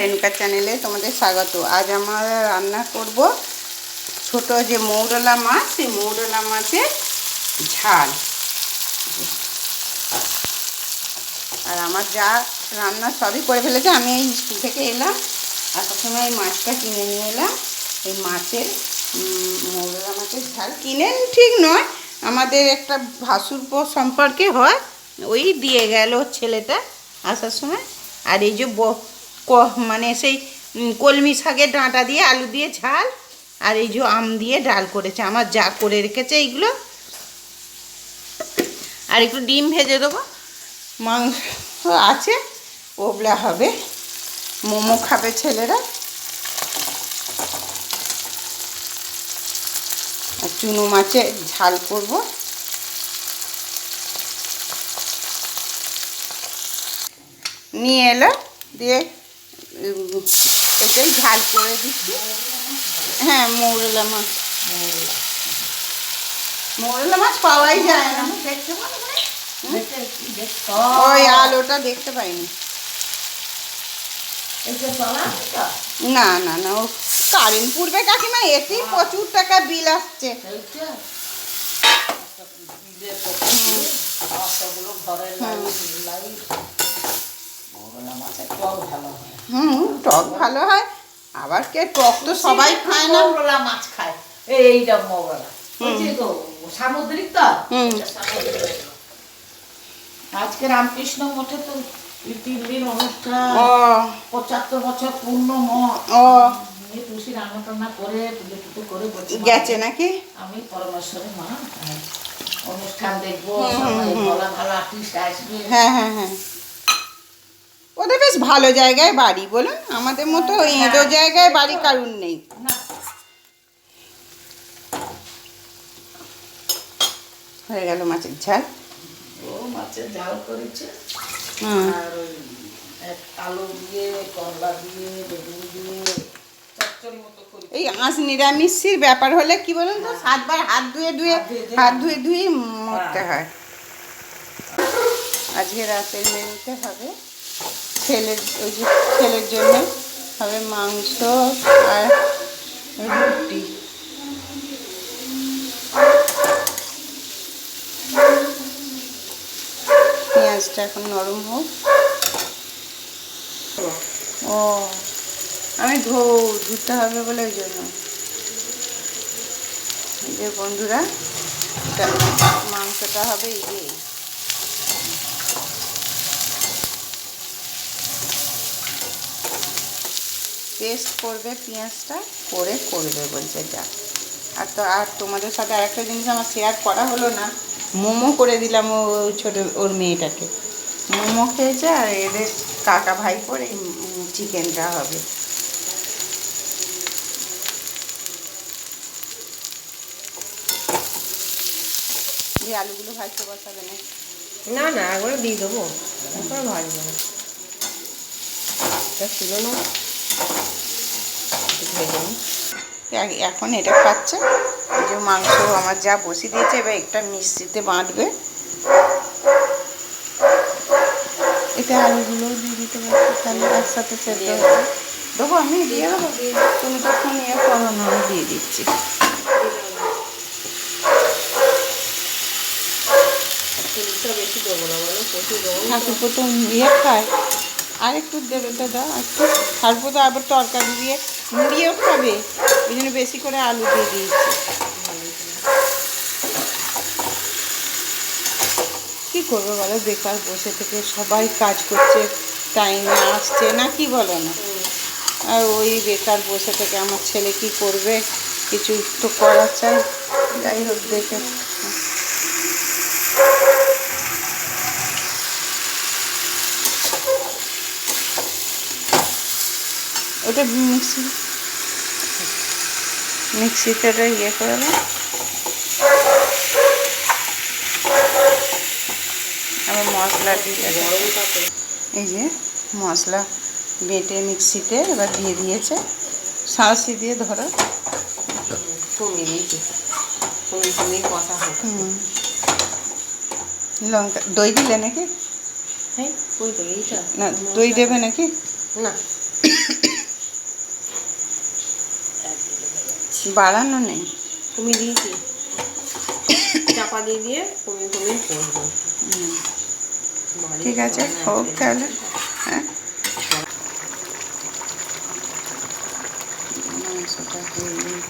রেণুকা চ্যানেলে তোমাদের স্বাগত। আজ আমরা রান্না করব ছোট যে মৌরলা মাছ, সেই মৌরলা মাছের ঝাল। আর আমার যা রান্না সবই করে ফেলেছে, আমি এই স্কুল থেকে এলাম আসার সময় এই মাছটা কিনে নিয়ে এলাম। এই মাছের মৌরলা মাছের ঝাল কিনে ঠিক নয়, আমাদের একটা ভাসুরপো সম্পর্কে হয়, ওই দিয়ে গেল ছেলেটা আসার সময়। আর এই যে মানে সেই কলমি শাকের ডাঁটা দিয়ে আলু দিয়ে ঝাল আর এই যে আম দিয়ে ডাল করেছে। আমার যা করে রেখেছে এইগুলো। আর একটু ডিম ভেজে দেবো। মাংস আছে ওগুলা হবে। মোমো খাবে ছেলেরা। চুনো মাছের ঝাল করব। নিয়ে এলো, দিয়ে এটাই ঝাল করে দিচ্ছি। হ্যাঁ মৌরলা মাছ। মৌরলা মাছ পাওয়াই যায় না। দেখতে পাবো? ওই আলোটা দেখতে পাইনি। না না না ও কারেন্ট পুড়বে কাকিমা এতেই প্রচুর টাকা বিল আসছে। হুম টক ভালো হয়। আবার কে টক তো সবাই খায় না। মৌরলা মাছ খায়। এইটা তো সামুদ্রিক তো? সামুদ্রিক। আজকে রামকৃষ্ণ মঠে তো তিন দিন অনুষ্ঠান পঁচাত্তর বছর পূর্ণ মঠ। ও। তুলসী রান্না টান্না করে পুজো টুজো করে মা, গেছে নাকি? আমি পরমেশ্বরের মা হ্যাঁ, অনুষ্ঠান দেখব। সবাই ভালো আর্টিস্ট আসবে। হ্যাঁ হ্যাঁ হ্যাঁ। ওদের বেশ ভালো জায়গায় বাড়ি বলুন। আমাদের মতো এঁদো জায়গায় বাড়ি কারুর নেই। হয়ে গেল মাছের ঝাল। ও মাছের ঝাল করেছে। আর ওই আলু দিয়ে করলা দিয়ে বেগুন দিয়ে করে এই আঁশ নিরামিষের ব্যাপার হলে কি বলুন তো? সাতবার হাত ধুয়ে ধুয়ে হাত ধুয়ে ধুয়ে। হাত ধুয়ে ধুয়ে মরতে হয়। আজকে রাতের মেনুতে হবে ছেলের, ওই যে ছেলের জন্য হবে মাংস আর রুটি। পেঁয়াজটা এখন নরম হোক। ও, আমি ধো, ধুতে হবে বলে ওই জন্য। যে বন্ধুরা মাংসটা হবে এই পেস্ট করবে, পেঁয়াজটা করে করবে বলছে, যা। আর তো, আর তোমাদের সাথে আরেকটা জিনিস আমার শেয়ার করা হলো না, মোমো করে দিলাম ও ছোটো, ওর মেয়েটাকে। মোমো খেয়েছে আর এদের কাকা ভাই করে চিকেনটা হবে। আলুগুলো ভাজতে বসাবে না? না না একবারে দিয়ে দেবো। ভাজবো। না? ভেজে নিই। এখন এটা খাচ্ছে। যে মাংস আমার যা বসিয়ে দিয়েছে এবার একটা মিষ্টিতে বাঁধবে। এটা আলুগুলো দিয়ে দিতে পারছি তাহলে একসাথে সেদ্ধ হবে দেবো। আমি দিয়ে দেবো। তুমি তখন ইয়ে করো না আমি দিয়ে দিচ্ছি। বেশি দেবো না বলো প্রচুর ঠাকুর প্রথম ইয়ে খায়। আর একটু দেবে দাও একটু ঠাকুর তো আবার তরকারি দিয়ে মুড়িয়েও খাবে ওই জন্য বেশি করে আলু দিয়ে দিয়েছি। কি করব বলো? বেকার বসে থেকে সবাই কাজ করছে টাইমে আসছে না, কি বলো না? আর ওই বেকার বসে থেকে আমার ছেলে কি করবে? কিছু তো করা চাই। যাই হোক, দেখে। ওটা মিক্সি। মিক্সিতে ইয়ে করে আবার মশলা দিয়ে। এই যে মশলা বেটে মিক্সিতে এবার দিয়ে দিয়েছে। সাঁড়াশি দিয়ে ধরো। লঙ্কা দই দিলে নাকি? না দই দেবে নাকি? না একদিকে হয়ে যাচ্ছে বাড়ানো নেই। কমিয়ে দিয়েছি চাপা দিয়ে দিয়ে কমিয়ে কমিয়ে করব। ঠিক আছে হোক তাহলে হ্যাঁ। মাংসটা হয়ে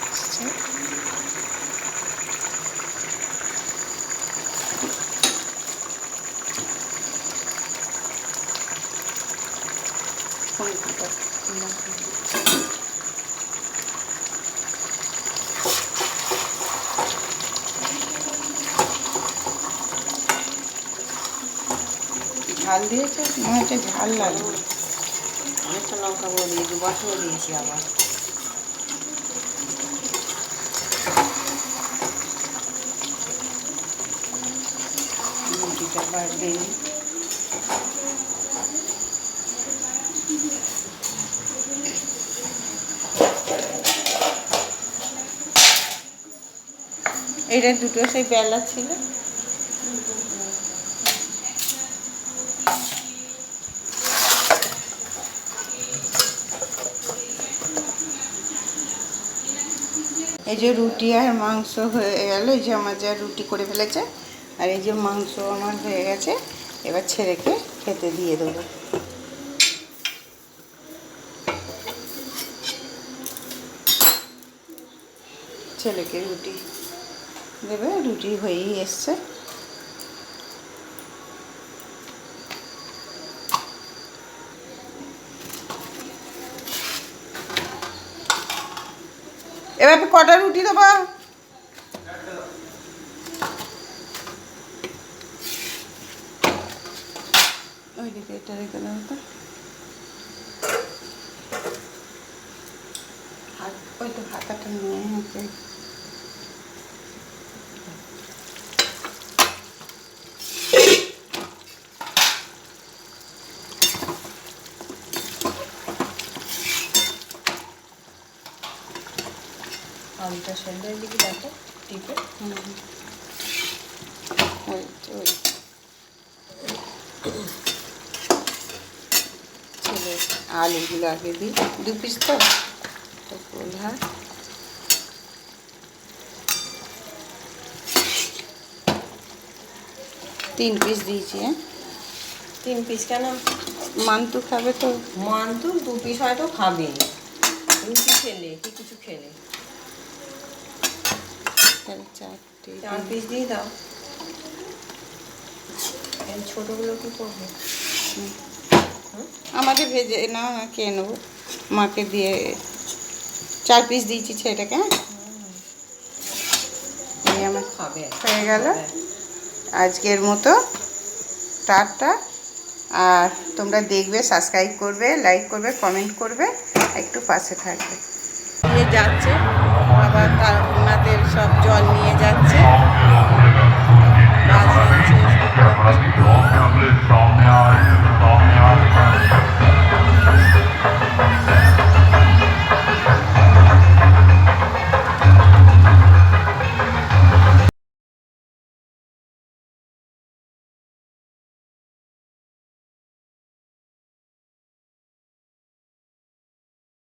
ঝাল দিয়েছে? মনে হচ্ছে ঝাল লাগবে অনেকটা লঙ্কা করে দিয়ে দুবার করে দিয়েছি আবার। রুটিটা এটা দুটো সেই বেলা ছিল। এই যে রুটি আর মাংস হয়ে গেল, এই যে আমার যা রুটি করে ফেলেছে, আর এই যে মাংস আমার হয়ে গেছে, এবার ছেলেকে খেতে দিয়ে দেবো। ছেলেকে রুটি দেবে, রুটি হয়েই এসছে। এবার কটা রুটি দেবো? রেখে দাও তো। ওই তো হাতাটা নিয়ে আলুটা সেদ্ধের দিকে দেখো টিপে। আলুগুলো আগে দিই। দু পিস তো? তো কোল্হা। তিন পিস দিয়েছি হ্যাঁ? তিন পিস কেন? মান্তু খাবে তো? মান্তু দু পিস হয়তো খাবে রুটি খেলে কি কিছু খেলে? তাহলে চারটে চার পিস দিয়ে দাও। ছোটোগুলো কি করবে? আমাকে ভেজে না না খেয়ে নেব। মাকে দিয়ে চার পিস দিয়েছি ছেলেটাকে হ্যাঁ? আমার খাবে হয়ে গেল। আজকের মতো টাটা। আর তোমরা দেখবে সাবস্ক্রাইব করবে লাইক করবে কমেন্ট করবে একটু পাশে থাকবে। যাচ্ছে আবার তার सब जल नहीं जा